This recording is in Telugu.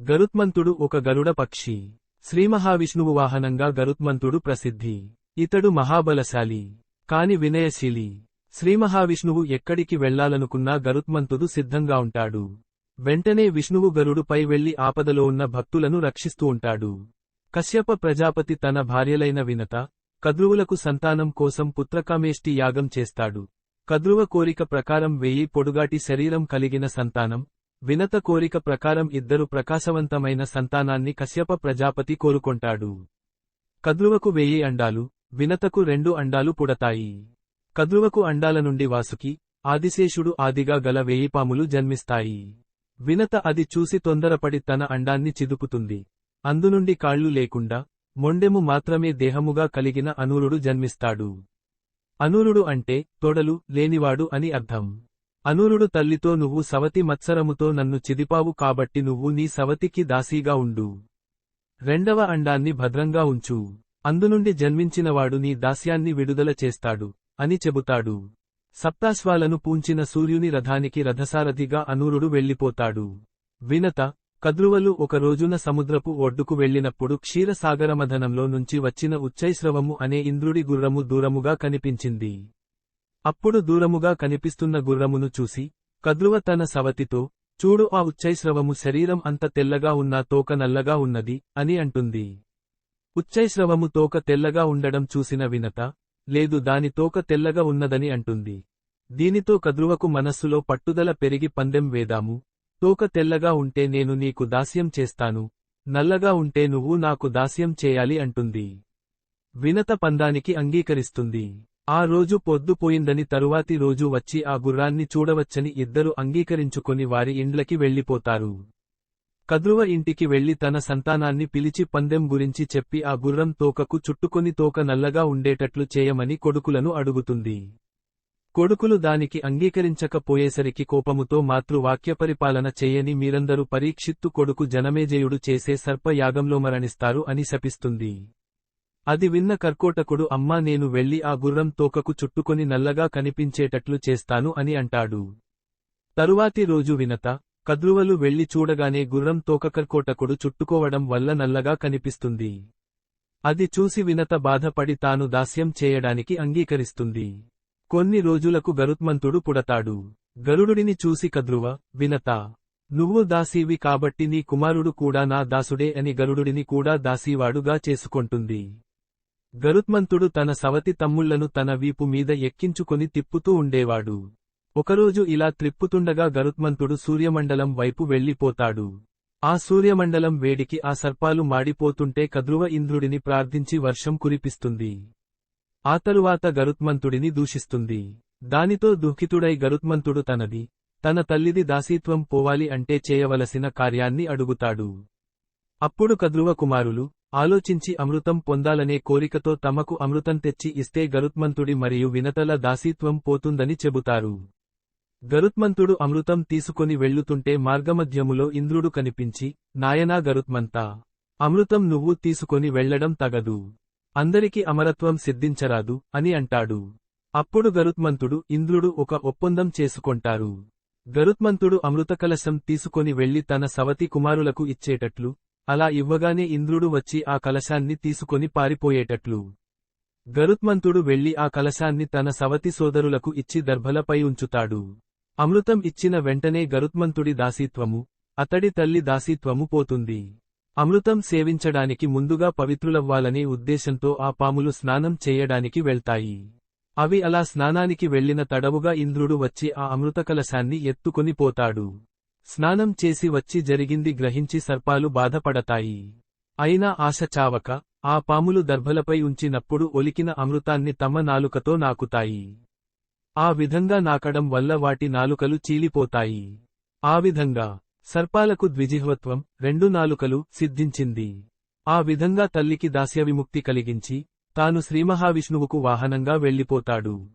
గరుత్మంతుడు ఒక గరుడ పక్షి. శ్రీమహావిష్ణువు వాహనంగా గరుత్మంతుడు ప్రసిద్ధి. ఇతడు మహాబలశాలి కాని వినయశీలి. శ్రీమహావిష్ణువు ఎక్కడికి వెళ్ళాలనుకున్నా గరుత్మంతుడు సిద్ధంగా ఉంటాడు. వెంటనే విష్ణువు గరుడుపై వెళ్ళి ఆపదలో ఉన్న భక్తులను రక్షిస్తూ ఉంటాడు. కశ్యప ప్రజాపతి తన భార్యలైన వినత కద్రువులకు సంతానం కోసం పుత్రకామేష్టి యాగం చేస్తాడు. కద్రువ కోరిక ప్రకారం వెయ్యి పొడుగాటి శరీరం కలిగిన సంతానం వినత కోరిక ప్రకారం ఇద్దరు ప్రకాశవంతమైన సంతానాన్ని కశ్యప ప్రజాపతి కోరుకొంటాడు. కద్రువకు వెయ్యి అండాలు వినతకు రెండు అండాలు పుడతాయి. కద్రువకు అండాల నుండి వాసుకి ఆదిశేషుడు ఆదిగా గల వేయిపాములు జన్మిస్తాయి. వినత అది చూసి తొందరపడి తన అండాన్ని చిదుపుతుంది. అందునుండి కాళ్ళు లేకుండా మొండెము మాత్రమే దేహముగా కలిగిన అనూరుడు జన్మిస్తాడు. అనూరుడు అంటే తొడలు లేనివాడు అని అర్థం. అనూరుడు తల్లితో నువ్వు సవతి మత్సరముతో నన్ను చిదిపావు కాబట్టి నువ్వు నీ సవతికి దాసీగా ఉండు. రెండవ అండాన్ని భద్రంగా ఉంచు. అందునుండి జన్మించినవాడు నీ దాస్యాన్ని విడుదల చేస్తాడు అని చెబుతాడు. సప్తాశ్వాలను పూంచిన సూర్యుని రథానికి రథసారథిగా అనూరుడు వెళ్ళిపోతాడు. వినత కద్రువలు ఒక రోజున సముద్రపు ఒడ్డుకు వెళ్ళినప్పుడు క్షీరసాగరమధనంలో నుంచి వచ్చిన ఉచ్చైశ్రవము అనే ఇంద్రుడి గుర్రము దూరముగా కనిపించింది. అప్పుడు దూరముగా కనిపిస్తున్న గుర్రమును చూసి కద్రువ తన సవతితో చూడు ఆ ఉచ్చైశ్రవము శరీరం అంత తెల్లగా ఉన్నా తోక నల్లగా ఉన్నది అని అంటుంది. ఉచ్చైశ్రవము తోక తెల్లగా ఉండడం చూసిన వినత లేదు దాని తోక తెల్లగా ఉన్నదని అంటుంది. దీనితో కద్రువకు మనస్సులో పట్టుదల పెరిగి పందెం వేదాము. తోక తెల్లగా ఉంటే నేను నీకు దాస్యం చేస్తాను. నల్లగా ఉంటే నువ్వు నాకు దాస్యం చేయాలి అంటుంది. వినత పందానికి అంగీకరిస్తుంది. ఆ రోజు పొద్దుపోయిందని తరువాతి రోజు వచ్చి ఆ గుర్రాన్ని చూడవచ్చని ఇద్దరు అంగీకరించుకొని వారి ఇండ్లకి వెళ్ళిపోతారు. కద్రువ ఇంటికి వెళ్ళి తన సంతానాన్ని పిలిచి పందెం గురించి చెప్పి ఆ గుర్రం తోకకు చుట్టుకొని తోక నల్లగా ఉండేటట్లు చేయమని కొడుకులను అడుగుతుంది. కొడుకులు దానికి అంగీకరించకపోయేసరికి కోపముతో మాతృవాక్యపరిపాలన చేయని మీరందరూ పరీక్షిత్తు కొడుకు జనమేజయుడు చేసే సర్పయాగంలో మరణిస్తారు అని శపిస్తుంది. అది విన్న కర్కోటకుడు అమ్మా నేను వెళ్ళి ఆ గుర్రం తోకకు చుట్టుకొని నల్లగా కనిపించేటట్లు చేస్తాను అని అంటాడు. తరువాతి రోజు వినత కద్రువలు వెళ్ళి చూడగానే గుర్రం తోక కర్కోటకుడు చుట్టుకోవడం వల్ల నల్లగా కనిపిస్తుంది. అది చూసి వినత బాధపడి తాను దాస్యం చేయడానికి అంగీకరిస్తుంది. కొన్ని రోజులకు గరుత్మంతుడు పుడతాడు. గరుడుడిని చూసి కద్రువ వినత నువ్వు దాసీవి కాబట్టి నీ కుమారుడు కూడా నా దాసుడే అని గరుడుడిని కూడా దాసీవాడుగా చేసుకొంటుంది. గరుత్మంతుడు తన సవతి తమ్ముళ్ళను తన వీపు మీద ఎక్కించుకొని తిప్పుతూ ఉండేవాడు. ఒకరోజు ఇలా త్రిప్పుతుండగా గరుత్మంతుడు సూర్యమండలం వైపు వెళ్ళిపోతాడు ఆ సూర్యమండలం వేడికి ఆ సర్పాలు మాడిపోతుంటే కద్రువ ఇంద్రుడిని ప్రార్థించి వర్షం కురిపిస్తుంది. ఆ తరువాత గరుత్మంతుడిని దూషిస్తుంది. దానితో దుఃఖితుడై గరుత్మంతుడు తనది తన తల్లిది దాసీత్వం పోవాలి అంటే చేయవలసిన కార్యాన్ని అడుగుతాడు. అప్పుడు కద్రువ కుమారులు ఆలోచించి అమృతం పొందాలనే కోరికతో తమకు అమృతం తెచ్చి ఇస్తే గరుత్మంతుడి మరియు వినతల దాసీత్వం పోతుందని చెబుతారు. గరుత్మంతుడు అమృతం తీసుకొని వెళ్ళుతుంటే మార్గమధ్యములో ఇంద్రుడు కనిపించి నాయనా గరుత్మంతా అమృతం నువ్వు తీసుకొని వెళ్ళడం తగదు. అందరికి అమరత్వం సిద్ధించరాదు అని అంటాడు. అప్పుడు గరుత్మంతుడు ఇంద్రుడు ఒక ఒప్పందం చేసుకొంటారు. గరుత్మంతుడు అమృతకలశం తీసుకొని వెళ్ళి తన సవతి కుమారులకు ఇచ్చేటట్లు అలా ఇవ్వగానే ఇంద్రుడు వచ్చి ఆ కలశాన్ని తీసుకొని పారిపోయేటట్లు. గరుత్మంతుడు వెళ్ళి ఆ కలశాన్ని తన సవతి సోదరులకు ఇచ్చి దర్భలపై ఉంచుతాడు. అమృతం ఇచ్చిన వెంటనే గరుత్మంతుడి దాసీత్వము అతడి తల్లి దాసీత్వము పోతుంది. అమృతం సేవించడానికి ముందుగా పవిత్రులవ్వాలనే ఉద్దేశంతో ఆ పాములు స్నానం చేయడానికి వెళ్తాయి. అవి అలా స్నానానికి వెళ్ళిన తడవుగా ఇంద్రుడు వచ్చి ఆ అమృతకలశాన్ని ఎత్తుకొని పోతాడు. స్నానం చేసి వచ్చి జరిగింది గ్రహించి సర్పాలు బాధపడతాయి. అయినా ఆశ చావక ఆ పాములు దర్భలపై ఉంచినప్పుడు ఒలికిన అమృతాన్ని తమ నాలుకతో నాకుతాయి. ఆ విధంగా నాకడం వల్ల వాటి నాలుకలు చీలిపోతాయి. ఆ విధంగా సర్పాలకు ద్విజిహ్వత్వం రెండు నాలుకలు సిద్ధించింది. ఆ విధంగా తల్లికి దాస్యవిముక్తి కలిగించి తాను శ్రీమహావిష్ణువుకు వాహనంగా వెళ్ళిపోతాడు.